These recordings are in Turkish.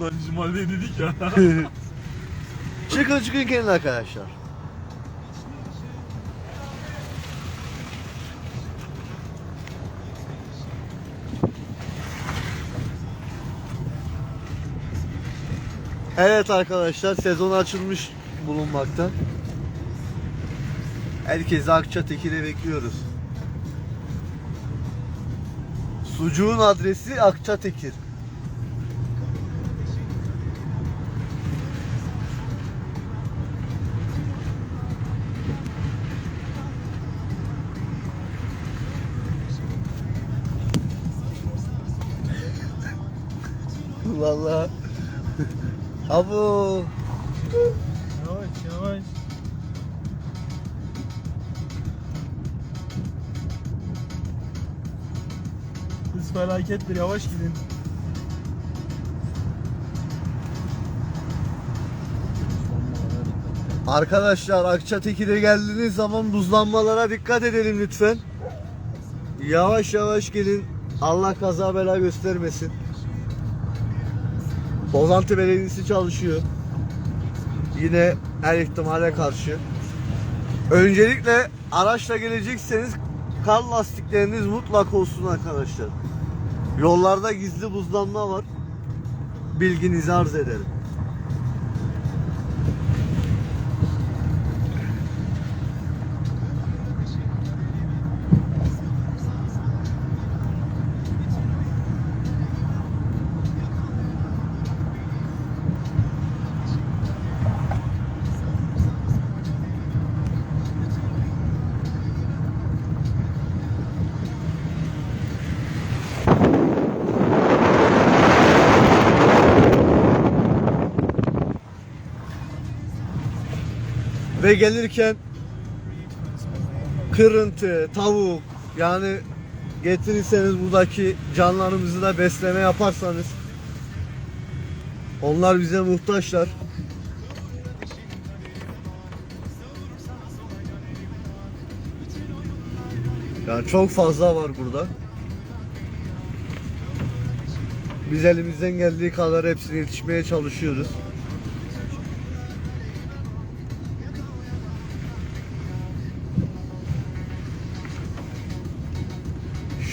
Lan Cumali'ye dedik ya. Çıkın çıkın gelin arkadaşlar. Evet arkadaşlar sezon açılmış bulunmakta. Herkesi Akçatekin'e bekliyoruz. Sucuğun adresi Akçatekin. Vallahi. Abo. Yavaş yavaş. Hız felakettir yavaş gidin. Arkadaşlar Akçatekin'e geldiğiniz zaman buzlanmalara dikkat edelim lütfen. Yavaş yavaş gelin. Allah kaza bela göstermesin. Bozantı Belediyesi çalışıyor. Yine her ihtimale karşı. Öncelikle araçla gelecekseniz kar lastikleriniz mutlak olsun arkadaşlar. Yollarda gizli buzlanma var. Bilginizi arz ederim. Ve gelirken kırıntı, tavuk yani getirirseniz buradaki canlarımızı da besleme yaparsanız onlar bize muhtaçlar. Yani çok fazla var burada. Biz elimizden geldiği kadar hepsine yetişmeye çalışıyoruz.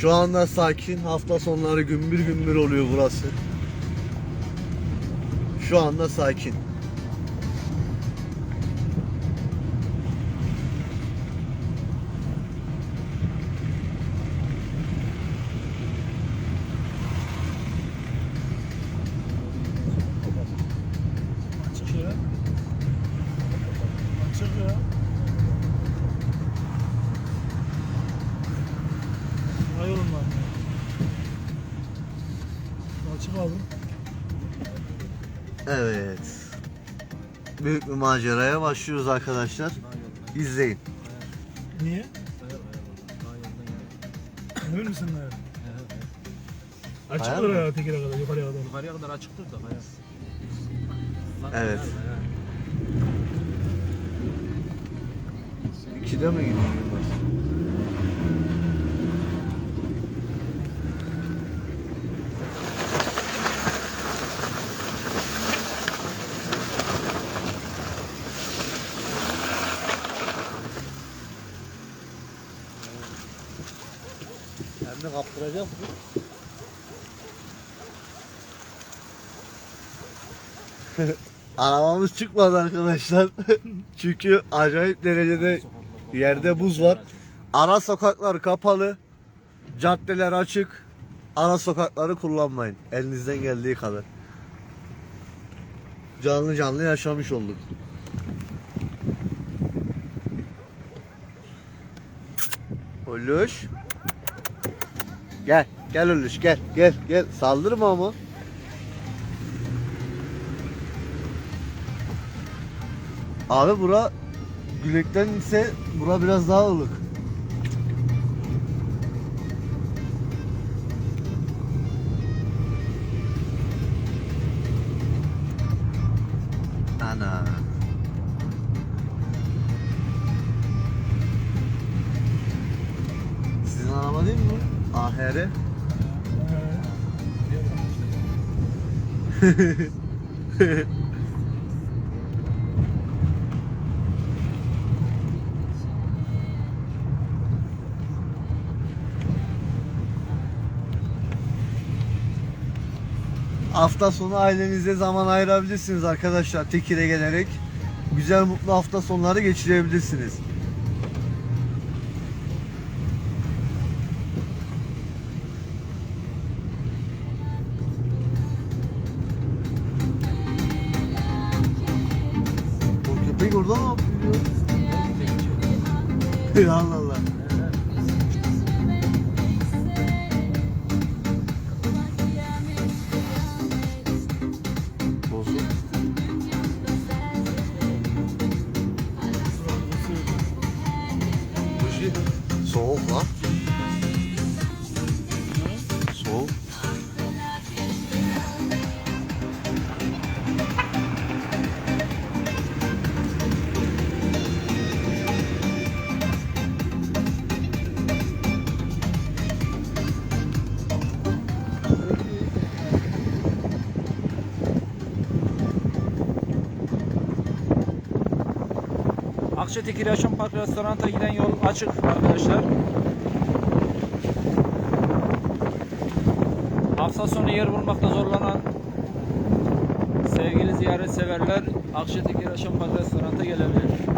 Şu anda sakin. Hafta sonları gümbür gümbür oluyor burası. Şu anda sakin. Açık abi. Evet. Büyük bir maceraya başlıyoruz arkadaşlar. İzleyin. Niye? Emin misin lan? Açıktır Hayal ya tekere kadar yukarıya kadar. Yukarıya kadar açıktır da bayağı. Evet. İkide mi gidiyoruz? Hem de kaptıracak mı? Arabamız çıkmadı arkadaşlar. Çünkü acayip derecede yerde buz var. Ara sokaklar kapalı. Caddeler açık. Ara sokakları kullanmayın. Elinizden geldiği kadar. Canlı canlı yaşamış olduk. Oluş. Gel. Gel Oluş gel. Gel gel. Saldırma ama. Abi bura Gülek'ten ise bura biraz daha ılık. Ana. Mi bu? AHR. Hafta sonu ailenize zaman ayırabilirsiniz arkadaşlar Tekir'e gelerek. Güzel mutlu hafta sonları geçirebilirsiniz. Köpek orada ne yapıyor? Allah Allah. Akçatekir Yaşam Park Restoran'a giden yol açık arkadaşlar. Hafta sonu yer bulmakta zorlanan sevgili ziyaret severler Akçatekir Yaşam Park Restoran'a gelebilir.